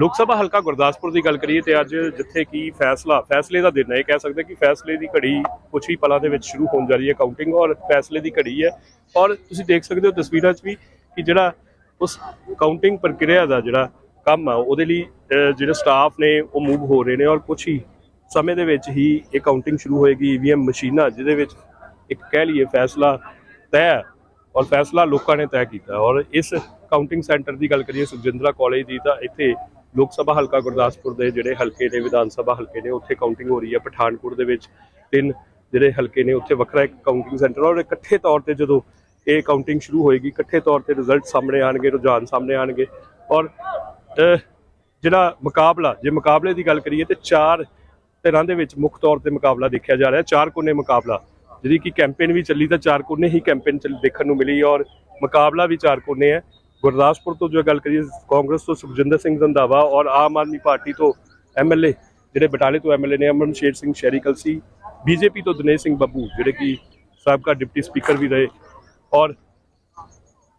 ਲੋਕ ਸਭਾ ਹਲਕਾ ਗੁਰਦਾਸਪੁਰ ਦੀ ਗੱਲ ਕਰੀਏ ਤੇ ਅੱਜ ਜਿੱਥੇ ਕੀ ਫੈਸਲਾ, ਫੈਸਲੇ ਦਾ ਦਿਨ ਹੈ, ਇਹ ਕਹਿ ਸਕਦੇ ਕਿ ਫੈਸਲੇ ਦੀ ਘੜੀ ਕੁਝ ਹੀ ਪਲਾਂ ਦੇ ਵਿੱਚ ਸ਼ੁਰੂ ਹੋਣ ਜਾ ਰਹੀ ਹੈ ਕਾਊਂਟਿੰਗ ਔਰ ਫੈਸਲੇ ਦੀ ਘੜੀ ਹੈ। ਔਰ ਤੁਸੀਂ ਦੇਖ ਸਕਦੇ ਹੋ ਤਸਵੀਰਾਂ 'ਚ ਵੀ ਕਿ ਜਿਹੜਾ ਉਸ ਕਾਊਂਟਿੰਗ ਪ੍ਰਕਿਰਿਆ ਦਾ ਜਿਹੜਾ ਕੰਮ ਆ, ਉਹਦੇ ਲਈ ਜਿਹੜੇ ਸਟਾਫ ਨੇ, ਉਹ ਮੂਵ ਹੋ ਰਹੇ ਨੇ ਔਰ ਕੁਝ ਹੀ ਸਮੇਂ ਦੇ ਵਿੱਚ ਹੀ ਇਹ ਕਾਊਂਟਿੰਗ ਸ਼ੁਰੂ ਹੋਏਗੀ ਈਵੀਐਮ ਮਸ਼ੀਨਾਂ, ਜਿਹਦੇ ਵਿੱਚ ਇੱਕ ਕਹਿ ਲਈਏ ਫੈਸਲਾ ਤੈਅ ਹੈ ਔਰ ਫੈਸਲਾ ਲੋਕਾਂ ਨੇ ਤੈਅ ਕੀਤਾ। ਔਰ ਇਸ ਕਾਊਂਟਿੰਗ ਸੈਂਟਰ ਦੀ ਗੱਲ ਕਰੀਏ, ਸੁਖਜਿੰਦਰਾ ਕਾਲਜ ਦੀ, ਤਾਂ ਇੱਥੇ ਲੋਕ ਸਭਾ ਹਲਕਾ ਗੁਰਦਾਸਪੁਰ ਦੇ ਜਿਹੜੇ ਹਲਕੇ ਨੇ ਵਿਧਾਨ ਸਭਾ ਹਲਕੇ ਨੇ, ਉੱਥੇ ਕਾਊਂਟਿੰਗ ਹੋ ਰਹੀ ਹੈ ਪਠਾਨਕੋਟ ਦੇ ਵਿੱਚ। ਤਿੰਨ ਜਿਹੜੇ ਹਲਕੇ ਨੇ, ਉੱਥੇ ਵੱਖਰਾ ਇੱਕ ਕਾਊਂਟਿੰਗ ਸੈਂਟਰ ਔਰ ਇਕੱਠੇ ਤੌਰ ਤੇ ਜਦੋਂ ਇਹ ਕਾਊਂਟਿੰਗ ਸ਼ੁਰੂ ਹੋਏਗੀ, ਇਕੱਠੇ ਤੌਰ ਤੇ ਰਿਜ਼ਲਟ ਸਾਹਮਣੇ ਆਣਗੇ ਰੁਝਾਨ ਸਾਹਮਣੇ ਆਣਗੇ ਔਰ ਜਿਹੜਾ ਮੁਕਾਬਲਾ, ਜੇ ਮੁਕਾਬਲੇ ਦੀ ਗੱਲ ਕਰੀਏ ਤੇ ਚਾਰ ਧਿਰਾਂ ਦੇ ਵਿੱਚ ਮੁੱਖ ਤੌਰ ਤੇ ਮੁਕਾਬਲਾ ਦੇਖਿਆ ਜਾ ਰਿਹਾ, ਚਾਰ ਕੋਨੇ ਮੁਕਾਬਲਾ। ਜਿਹੜੀ ਕਿ ਕੈਂਪੇਨ ਵੀ ਚੱਲੀ ਤਾਂ ਚਾਰ ਕੋਨੇ ਹੀ ਕੈਂਪੇਨ ਚੱਲ ਦੇਖਣ ਨੂੰ ਮਿਲੀ ਔਰ ਮੁਕਾਬਲਾ ਵੀ ਚਾਰ ਕੋਨੇ ਹੈ। ਗੁਰਦਾਸਪੁਰ ਤੋਂ ਜੋ ਗੱਲ ਕਰੀਏ, ਕਾਂਗਰਸ ਤੋਂ ਸੁਖਜਿੰਦਰ ਸਿੰਘ ਰੰਧਾਵਾ ਔਰ ਆਮ ਆਦਮੀ ਪਾਰਟੀ ਤੋਂ ਐਮਐਲਏ ਜਿਹੜੇ ਬਟਾਲੇ ਤੋਂ ਐਮਐਲਏ ਨੇ ਅਮਨ ਸ਼ੇਰ ਸਿੰਘ ਸ਼ੈਰੀ ਕਲਸੀ ਬੀਜੇਪੀ ਤੋਂ ਦਿਨੇਸ਼ ਸਿੰਘ ਬੱਬੂ, ਜਿਹੜੇ ਕਿ ਸਾਬਕਾ ਡਿਪਟੀ ਸਪੀਕਰ ਵੀ ਰਹੇ ਔਰ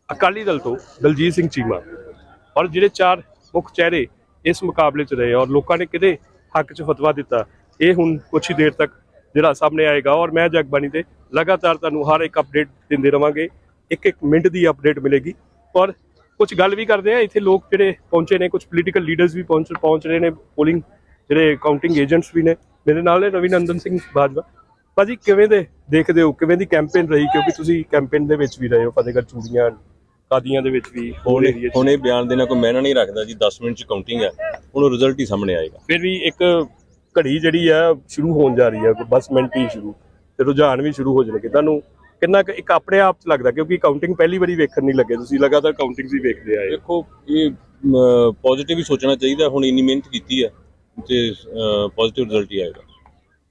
ਅਕਾਲੀ ਦਲ ਤੋਂ ਦਲਜੀਤ ਸਿੰਘ ਚੀਮਾ ਔਰ ਜਿਹੜੇ ਚਾਰ ਮੁੱਖ ਚਿਹਰੇ ਇਸ ਮੁਕਾਬਲੇ 'ਚ ਰਹੇ ਔਰ ਲੋਕਾਂ ਨੇ ਕਿਹਦੇ ਹੱਕ 'ਚ ਫਤਵਾ ਦਿੱਤਾ, ਇਹ ਹੁਣ ਕੁਛ ਹੀ ਦੇਰ ਤੱਕ ਜਿਹੜਾ ਸਾਹਮਣੇ ਆਏਗਾ ਔਰ ਮੈਂ ਜਗਬਾਣੀ ਤੇ ਲਗਾਤਾਰ ਤੁਹਾਨੂੰ ਹਰ ਇੱਕ ਅਪਡੇਟ ਦਿੰਦੇ ਰਵਾਂਗੇ, ਇੱਕ ਇੱਕ ਮਿੰਟ ਦੀ ਅਪਡੇਟ ਮਿਲੇਗੀ ਔਰ ਕੁਝ ਗੱਲ ਵੀ ਕਰਦੇ ਆ ਇੱਥੇ ਲੋਕ ਜਿਹੜੇ ਪਹੁੰਚੇ ਨੇ ਕੁਝ ਪੋਲੀਟੀਕਲ ਲੀਡਰਸ ਵੀ ਪਹੁੰਚ ਪਹੁੰਚ ਰਹੇ ਨੇ ਪੋਲਿੰਗ ਜਿਹੜੇ ਕਾਊਂਟਿੰਗ ਏਜੰਟਸ ਵੀ ਨੇ ਮੇਰੇ ਨਾਲ ਨੇ ਰਵੀ ਨੰਦਨ ਸਿੰਘ ਬਾਜਵਾ। ਭਾਜੀ ਕਿਵੇਂ ਦੇ ਦੇਖਦੇ ਹੋ ਕਿਵੇਂ ਦੀ ਕੈਂਪੇਨ ਰਹੀ? ਕਿਉਂਕਿ ਤੁਸੀਂ ਕੈਂਪੇਨ ਦੇ ਵਿੱਚ ਵੀ ਰਹੇ ਹੋ ਫਤਿਹਗੜ੍ਹ ਚੂੜੀਆਂ ਕਾਦੀਆਂ ਦੇ ਵਿੱਚ ਵੀ ਹੋਰ ਹੁਣ ਏਰੀਆ 'ਚ ਹੁਣ ਇਹ ਬਿਆਨ ਦੇਣਾ ਕੋਈ ਮੈਨਾਂ ਨਹੀਂ ਰੱਖਦਾ ਜੀ 10 ਮਿੰਟ ਚ ਕਾਊਂਟਿੰਗ ਹੈ ਹੁਣ ਰਿਜ਼ਲਟ ਹੀ ਸਾਹਮਣੇ ਆਏਗਾ। ਫਿਰ ਵੀ ਇੱਕ ਘੜੀ ਜਿਹੜੀ ਆ ਸ਼ੁਰੂ ਹੋਣ ਜਾ ਰਹੀ ਆ ਬਸ ਮਿੰਟ ਹੀ ਸ਼ੁਰੂ ਤੇ ਰੁਝਾਨ ਵੀ ਸ਼ੁਰੂ ਹੋ ਜਾਣਗੇ। ਤੁਹਾਨੂੰ ਕਿੰਨਾ ਕੁ ਇੱਕ ਆਪਣੇ ਆਪ ਚ ਲੱਗਦਾ ਕਿਉਂਕਿ ਕਾਊਂਟਿੰਗ ਪਹਿਲੀ ਵਾਰੀ ਵੇਖਣ ਨਹੀਂ ਲੱਗੇ ਤੁਸੀਂ ਲਗਾਤਾਰ ਕਾਊਂਟਿੰਗ ਹੀ ਵੇਖਦੇ ਆਏ ਦੇਖੋ ਇਹ ਪੋਜ਼ਿਟਿਵ ਹੀ ਸੋਚਣਾ ਚਾਹੀਦਾ ਹੁਣ ਇੰਨੀ ਮਿਹਨਤ ਕੀਤੀ ਹੈ ਤੇ ਪੋਜ਼ਿਟਿਵ ਰਿਜ਼ਲਟ ਹੀ ਆਏਗਾ।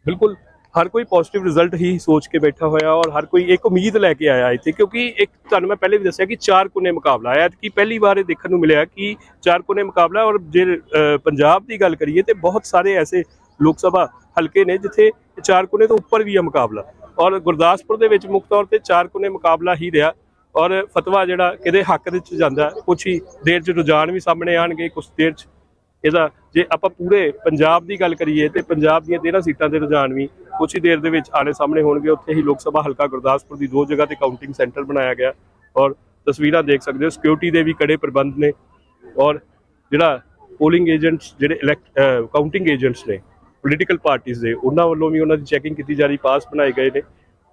ਬਿਲਕੁਲ ਹਰ ਕੋਈ ਪੋਜ਼ਿਟਿਵ ਰਿਜ਼ਲਟ ਹੀ ਸੋਚ ਕੇ ਬੈਠਾ ਹੋਇਆ ਔਰ ਹਰ ਕੋਈ ਇੱਕ ਉਮੀਦ ਲੈ ਕੇ ਆਇਆ ਇੱਥੇ ਕਿਉਂਕਿ ਇੱਕ ਤੁਹਾਨੂੰ ਮੈਂ ਪਹਿਲੇ ਵੀ ਦੱਸਿਆ ਕਿ ਚਾਰ ਕੋਨੇ ਮੁਕਾਬਲਾ ਆਇਆ ਕਿ ਪਹਿਲੀ ਵਾਰ ਇਹ ਦੇਖਣ ਨੂੰ ਮਿਲਿਆ ਕਿ ਚਾਰ ਕੋਨੇ ਮੁਕਾਬਲਾ ਔਰ ਜੇ ਪੰਜਾਬ ਦੀ ਗੱਲ ਕਰੀਏ ਤੇ ਬਹੁਤ ਸਾਰੇ ਐਸੇ ਲੋਕ ਸਭਾ ਹਲਕੇ ਨੇ ਜਿੱਥੇ ਚਾਰ ਕੋਨੇ ਤੋਂ ਉੱਪਰ ਵੀ ਆ ਮੁਕਾਬਲਾ। ਔਰ ਗੁਰਦਾਸਪੁਰ ਦੇ ਵਿੱਚ ਮੁੱਖ ਤੌਰ ਤੇ ਚਾਰ ਕੋਨੇ ਮੁਕਾਬਲਾ ਹੀ ਰਿਹਾ ਔਰ ਫਤਵਾ ਜਿਹੜਾ ਕਿਹਦੇ ਹੱਕ ਦੇ ਵਿੱਚ ਜਾਂਦਾ ਕੁਛ ਹੀ ਦੇਰ ਚ ਰੁਝਾਨ ਵੀ ਸਾਹਮਣੇ ਆਣਗੇ ਕੁਛ ਦੇਰ ਚ ਇਹਦਾ ਜੇ ਆਪਾਂ ਪੂਰੇ ਪੰਜਾਬ ਦੀ ਗੱਲ ਕਰੀਏ ਤੇ ਪੰਜਾਬ ਦੀਆਂ 13 ਸੀਟਾਂ ਦੇ ਰੁਝਾਨ ਵੀ ਕੁਛ ਹੀ ਦੇਰ ਦੇ ਵਿੱਚ ਆਣੇ ਸਾਹਮਣੇ ਹੋਣਗੇ। ਉੱਥੇ ਹੀ ਲੋਕ ਸਭਾ ਹਲਕਾ ਗੁਰਦਾਸਪੁਰ ਦੀ ਦੋ ਜਗ੍ਹਾ ਤੇ ਕਾਊਂਟਿੰਗ ਸੈਂਟਰ ਬਣਾਇਆ ਗਿਆ ਔਰ ਤਸਵੀਰਾਂ ਦੇਖ ਸਕਦੇ ਹੋ ਸਿਕਿਉਰਿਟੀ ਦੇ ਵੀ ਕੜੇ ਪ੍ਰਬੰਧ ਨੇ ਔਰ ਜਿਹੜਾ ਪੋਲਿੰਗ ਏਜੰਟਸ ਜਿਹੜੇ ਇਲੈਕਟ ਕਾਊਂਟਿੰਗ ਏਜੰਟਸ ਨੇ ਪੋਲੀਟੀਕਲ ਪਾਰਟੀਆਂ ਦੇ, ਉਹਨਾਂ ਵੱਲੋਂ ਵੀ ਉਹਨਾਂ ਦੀ ਚੈਕਿੰਗ ਕੀਤੀ ਜਾ ਰਹੀ, ਪਾਸ ਬਣਾਏ ਗਏ ਨੇ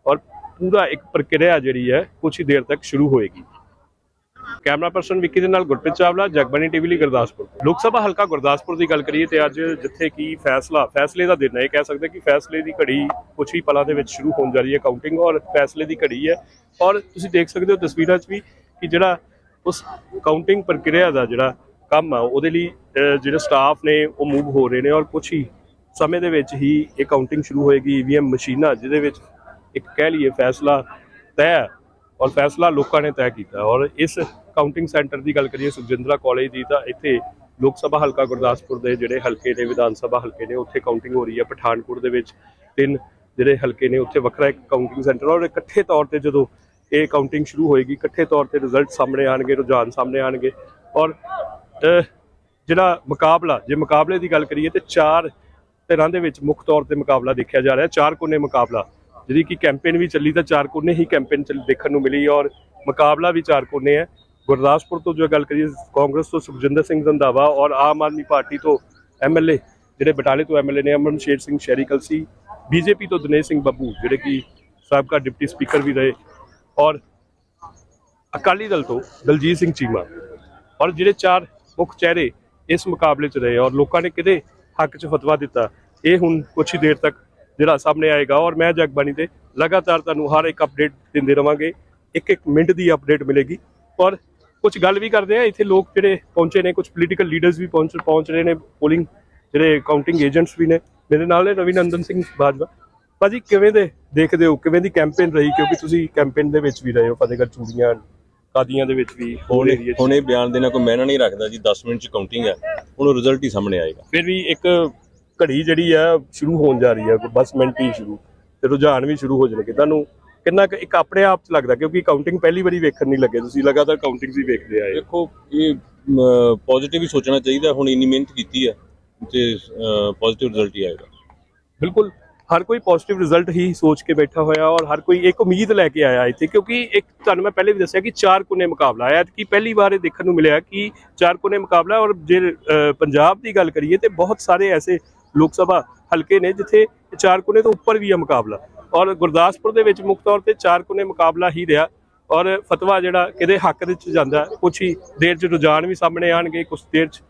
ਔਰ ਪੂਰਾ ਇੱਕ ਪ੍ਰਕਿਰਿਆ ਜਿਹੜੀ ਹੈ ਕੁਝ ਹੀ ਦੇਰ ਤੱਕ ਸ਼ੁਰੂ ਹੋਏਗੀ। ਕੈਮਰਾ ਪਰਸਨ ਵਿੱਕੀ ਦੇ ਨਾਲ ਗੁਰਪ੍ਰੀਤ ਚਾਵਲਾ, ਜਗਬਾਣੀ ਟੀਵੀ ਲਈ ਗੁਰਦਾਸਪੁਰ। ਲੋਕ ਸਭਾ ਹਲਕਾ ਗੁਰਦਾਸਪੁਰ ਦੀ ਗੱਲ ਕਰੀਏ ਤੇ ਅੱਜ ਜਿੱਥੇ ਕੀ ਫੈਸਲਾ, ਫੈਸਲੇ ਦਾ ਦਿਨ ਹੈ, ਇਹ ਕਹਿ ਸਕਦੇ ਕਿ ਫੈਸਲੇ ਦੀ ਘੜੀ ਕੁਝ ਹੀ ਪਲਾਂ ਦੇ ਵਿੱਚ ਸ਼ੁਰੂ ਹੋਣ ਜਾ ਰਹੀ ਹੈ ਕਾਊਂਟਿੰਗ ਔਰ ਫੈਸਲੇ ਦੀ ਘੜੀ ਹੈ। ਔਰ ਤੁਸੀਂ ਦੇਖ ਸਕਦੇ ਹੋ ਤਸਵੀਰਾਂ 'ਚ ਵੀ ਕਿ ਜਿਹੜਾ ਉਸ ਕਾਊਂਟਿੰਗ ਪ੍ਰਕਿਰਿਆ ਦਾ ਜਿਹੜਾ ਕੰਮ ਆ, ਉਹਦੇ ਲਈ ਜਿਹੜੇ ਸਟਾਫ ਨੇ, ਉਹ ਮੂਵ ਹੋ ਰਹੇ ਨੇ ਔਰ ਕੁਝ ਹੀ ਸਮੇਂ ਦੇ ਵਿੱਚ ਹੀ ਇਹ ਕਾਊਂਟਿੰਗ ਸ਼ੁਰੂ ਹੋਏਗੀ ਈਵੀਐਮ ਮਸ਼ੀਨਾਂ, ਜਿਹਦੇ ਵਿੱਚ ਇੱਕ ਕਹਿ ਲਈਏ ਫੈਸਲਾ ਤੈਅ ਔਰ ਫੈਸਲਾ ਲੋਕਾਂ ਨੇ ਤੈਅ ਕੀਤਾ ਔਰ ਇਸ ਕਾਊਂਟਿੰਗ ਸੈਂਟਰ ਦੀ ਗੱਲ ਕਰੀਏ, ਸੁਖਜਿੰਦਰਾ ਕਾਲਜ ਦੀ, ਤਾਂ ਇੱਥੇ ਲੋਕ ਸਭਾ ਹਲਕਾ ਗੁਰਦਾਸਪੁਰ ਦੇ ਜਿਹੜੇ ਹਲਕੇ ਨੇ, ਵਿਧਾਨ ਸਭਾ ਹਲਕੇ ਨੇ, ਉੱਥੇ ਕਾਊਂਟਿੰਗ ਹੋ ਰਹੀ ਹੈ। ਪਠਾਨਕੋਟ ਦੇ ਵਿੱਚ ਤਿੰਨ ਜਿਹੜੇ ਹਲਕੇ ਨੇ, ਉੱਥੇ ਵੱਖਰਾ ਇੱਕ ਕਾਊਂਟਿੰਗ ਸੈਂਟਰ ਔਰ ਇਕੱਠੇ ਤੌਰ ਤੇ ਜਦੋਂ ਇਹ ਕਾਊਂਟਿੰਗ ਸ਼ੁਰੂ ਹੋਏਗੀ, ਇਕੱਠੇ ਤੌਰ ਤੇ ਰਿਜ਼ਲਟ ਸਾਹਮਣੇ ਆਣਗੇ ਰੁਝਾਨ ਸਾਹਮਣੇ ਆਣਗੇ ਔਰ ਜਿਹੜਾ ਮੁਕਾਬਲਾ, ਜੇ ਮੁਕਾਬਲੇ ਦੀ ਗੱਲ ਕਰੀਏ, ਤੇ ਚਾਰ ਧਿਰਾਂ ਦੇ ਵਿੱਚ ਮੁੱਖ ਤੌਰ ਤੇ ਮੁਕਾਬਲਾ ਦੇਖਿਆ ਜਾ ਰਿਹਾ, ਚਾਰ ਕੋਨੇ ਮੁਕਾਬਲਾ। ਜਿਹੜੀ ਕਿ ਕੈਂਪੇਨ ਵੀ ਚੱਲੀ ਤਾਂ ਚਾਰ ਕੋਨੇ ਹੀ ਕੈਂਪੇਨ ਚੱਲ ਦੇਖਣ ਨੂੰ ਮਿਲੀ ਔਰ ਮੁਕਾਬਲਾ ਵੀ ਚਾਰ ਕੋਨੇ ਹੈ। ਗੁਰਦਾਸਪੁਰ ਤੋਂ ਜੋ ਗੱਲ ਕਰੀਏ, ਕਾਂਗਰਸ ਤੋਂ ਸੁਖਜਿੰਦਰ ਸਿੰਘ ਰੰਧਾਵਾ ਔਰ ਆਮ ਆਦਮੀ ਪਾਰਟੀ ਤੋਂ ਐਮਐਲਏ ਜਿਹੜੇ ਬਟਾਲੇ ਤੋਂ ਐਮਐਲਏ ਨੇ ਅਮਰਨਸ਼ੇਰ ਸਿੰਘ ਸ਼ੈਰੀ ਕਲਸੀ ਬੀਜੇਪੀ ਤੋਂ ਦਿਨੇਸ਼ ਸਿੰਘ ਬੱਬੂ, ਜਿਹੜੇ ਕਿ ਸਾਬਕਾ ਡਿਪਟੀ ਸਪੀਕਰ ਵੀ ਰਹੇ ਔਰ ਅਕਾਲੀ ਦਲ ਤੋਂ ਦਲਜੀਤ ਸਿੰਘ ਚੀਮਾ। ਔਰ ਜਿਹੜੇ ਚਾਰ ਮੁੱਖ ਚਿਹਰੇ ਇਸ ਮੁਕਾਬਲੇ 'ਚ ਰਹੇ ਔਰ ਲੋਕਾਂ ਨੇ ਕਿਹਦੇ ਹੱਕ 'ਚ ਫਤਵਾ ਦਿੱਤਾ ਇਹ ਹੁਣ ਕੁਛ ਹੀ ਦੇਰ ਤੱਕ ਜਿਹੜਾ ਸਾਹਮਣੇ ਆਏਗਾ ਔਰ ਮੈਂ ਜਗਬਾਣੀ ਤੇ ਲਗਾਤਾਰ ਤੁਹਾਨੂੰ ਹਰ ਇੱਕ ਅਪਡੇਟ ਦਿੰਦੇ ਰਵਾਂਗੇ। ਇੱਕ ਇੱਕ ਮਿੰਟ ਦੀ ਅਪਡੇਟ ਮਿਲੇਗੀ। ਔਰ ਕੁਝ ਗੱਲ ਵੀ ਕਰਦੇ ਆ ਇੱਥੇ ਲੋਕ ਜਿਹੜੇ ਪਹੁੰਚੇ ਨੇ ਕੁਝ ਪੋਲੀਟੀਕਲ ਲੀਡਰਸ ਵੀ ਪਹੁੰਚ ਪਹੁੰਚ ਰਹੇ ਨੇ ਪੋਲਿੰਗ ਜਿਹੜੇ ਕਾਊਂਟਿੰਗ ਏਜੰਟਸ ਵੀ ਨੇ। ਮੇਰੇ ਨਾਲ ਨੇ ਰਵੀ ਨੰਦਨ ਸਿੰਘ ਬਾਜਵਾ। ਭਾਜੀ ਕਿਵੇਂ ਦੇ ਦੇਖਦੇ ਹੋ? ਕਿਵੇਂ ਦੀ ਕੈਂਪੇਨ ਰਹੀ? ਕਿਉਂਕਿ ਤੁਸੀਂ ਕੈਂਪੇਨ ਦੇ ਵਿੱਚ ਵੀ ਰਹੇ ਹੋ ਫਤਿਹਗੜ੍ਹ ਚੂੜੀਆਂ ਕਾਦੀਆਂ ਦੇ ਵਿੱਚ ਵੀ ਹੋਰ ਹੁਣ ਏਰੀਆ 'ਚ। ਹੁਣ ਇਹ ਬਿਆਨ ਦੇਣਾ ਕੋਈ ਮੈਨਾਂ ਨਹੀਂ ਰੱਖਦਾ ਜੀ 10 ਮਿੰਟ ਚ ਕਾਊਂਟਿੰਗ ਹੈ। ਹੁਣ ਰਿਜ਼ਲਟ ਹੀ ਸਾਹਮਣੇ ਆਏਗਾ। ਫਿਰ ਵੀ ਇੱਕ ਘੜੀ ਜਿਹੜੀ ਆ ਸ਼ੁਰੂ ਹੋਣ ਜਾ ਰਹੀ ਆ ਬਸ ਮਿੰਟ ਹੀ ਸ਼ੁਰੂ। ਤੇ ਰੁਝਾਨ ਵੀ ਸ਼ੁਰੂ ਹੋ ਜਾਣਗੇ। ਤੁਹਾਨੂੰ ਕਿੰਨਾ ਕੁ ਇੱਕ ਆਪਣੇ ਆਪ ਚ ਲੱਗਦਾ ਕਿਉਂਕਿ ਕਾਊਂਟਿੰਗ ਪਹਿਲੀ ਵਾਰੀ ਵੇਖਣ ਨਹੀਂ ਲੱਗੇ। ਤੁਸੀਂ ਲਗਾਤਾਰ ਕਾਊਂਟਿੰਗਸ ਹੀ ਵੇਖਦੇ ਆਏ ਦੇਖੋ ਇਹ ਪੋਜ਼ਿਟਿਵ ਹੀ ਸੋਚਣਾ ਚਾਹੀਦਾ। ਹੁਣ ਇੰਨੀ ਮਿਹਨਤ ਕੀਤੀ ਹੈ ਤੇ ਪੋਜ਼ਿਟਿਵ ਰਿਜ਼ਲਟ ਹੀ ਆਏਗਾ। ਬਿਲਕੁਲ। ਹਰ ਕੋਈ ਪੋਜ਼ਿਟਿਵ ਰਿਜ਼ਲਟ ਹੀ ਸੋਚ ਕੇ ਬੈਠਾ ਹੋਇਆ ਔਰ ਹਰ ਕੋਈ ਇੱਕ ਉਮੀਦ ਲੈ ਕੇ ਆਇਆ ਇੱਥੇ ਕਿਉਂਕਿ ਇੱਕ ਤੁਹਾਨੂੰ ਮੈਂ ਪਹਿਲੇ ਵੀ ਦੱਸਿਆ ਕਿ ਚਾਰ ਕੋਨੇ ਮੁਕਾਬਲਾ ਆਇਆ। ਕਿ ਪਹਿਲੀ ਵਾਰ ਇਹ ਦੇਖਣ ਨੂੰ ਮਿਲਿਆ ਕਿ ਚਾਰ ਕੋਨੇ ਮੁਕਾਬਲਾ ਔਰ ਜੇ ਪੰਜਾਬ ਦੀ ਗੱਲ ਕਰੀਏ ਤੇ ਬਹੁਤ ਸਾਰੇ ਐਸੇ ਲੋਕ ਸਭਾ ਹਲਕੇ ਨੇ, ਜਿੱਥੇ ਚਾਰ ਕੋਨੇ ਤੋਂ ਉੱਪਰ ਵੀ ਹੈ ਮੁਕਾਬਲਾ। ਔਰ ਗੁਰਦਾਸਪੁਰ ਦੇ ਵਿੱਚ ਮੁੱਖ ਤੌਰ ਤੇ ਚਾਰ ਕੋਨੇ ਮੁਕਾਬਲਾ ਹੀ ਰਿਹਾ। ਔਰ ਫਤਵਾ ਜਿਹੜਾ ਕਿਹਦੇ ਹੱਕ ਦੇ ਵਿੱਚ ਜਾਂਦਾ, ਕੁਛ ਹੀ ਦੇਰ ਚ ਰੁਝਾਨ ਵੀ ਸਾਹਮਣੇ ਆਣਗੇ, ਕੁਛ ਦੇਰ ਚ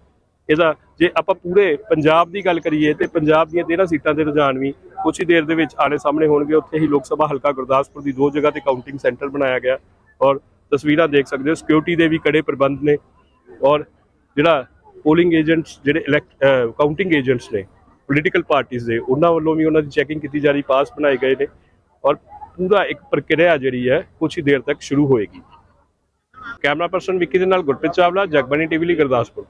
ਇਹਦਾ ਜੇ ਆਪਾਂ ਪੂਰੇ ਪੰਜਾਬ ਦੀ ਗੱਲ ਕਰੀਏ ਤੇ ਪੰਜਾਬ ਦੀਆਂ 13 ਸੀਟਾਂ ਦੇ ਰੁਝਾਨ ਵੀ ਕੁਝ ਹੀ ਦੇਰ ਦੇ ਵਿੱਚ ਆਣੇ ਸਾਹਮਣੇ ਹੋਣਗੇ। ਉੱਥੇ ਹੀ ਲੋਕ ਸਭਾ ਹਲਕਾ ਗੁਰਦਾਸਪੁਰ ਦੀ ਦੋ ਜਗ੍ਹਾ ਤੇ ਕਾਊਂਟਿੰਗ ਸੈਂਟਰ ਬਣਾਇਆ ਗਿਆ। ਔਰ ਤਸਵੀਰਾਂ ਦੇਖ ਸਕਦੇ ਹੋ ਸਿਕਿਉਰਿਟੀ ਦੇ ਵੀ ਕੜੇ ਪ੍ਰਬੰਧ ਨੇ। ਔਰ ਜਿਹੜਾ ਪੋਲਿੰਗ ਏਜੰਟਸ ਜਿਹੜੇ ਇਲੈਕਟ ਕਾਊਂਟਿੰਗ ਏਜੰਟਸ ਨੇ ਪੋਲੀਟੀਕਲ ਪਾਰਟੀਆਂ ਦੇ, ਉਹਨਾਂ ਵੱਲੋਂ ਵੀ ਉਹਨਾਂ ਦੀ ਚੈਕਿੰਗ ਕੀਤੀ ਜਾ ਰਹੀ, ਪਾਸ ਬਣਾਏ ਗਏ ਨੇ ਔਰ ਪੂਰਾ ਇੱਕ ਪ੍ਰਕਿਰਿਆ ਜਿਹੜੀ ਹੈ ਕੁਝ ਹੀ ਦੇਰ ਤੱਕ ਸ਼ੁਰੂ ਹੋਏਗੀ। ਕੈਮਰਾ ਪਰਸਨ ਵਿੱਕੀ ਦੇ ਨਾਲ ਗੁਰਪ੍ਰੀਤ ਚਾਵਲਾ, ਜਗਬਾਣੀ ਟੀਵੀ ਲਈ ਗੁਰਦਾਸਪੁਰ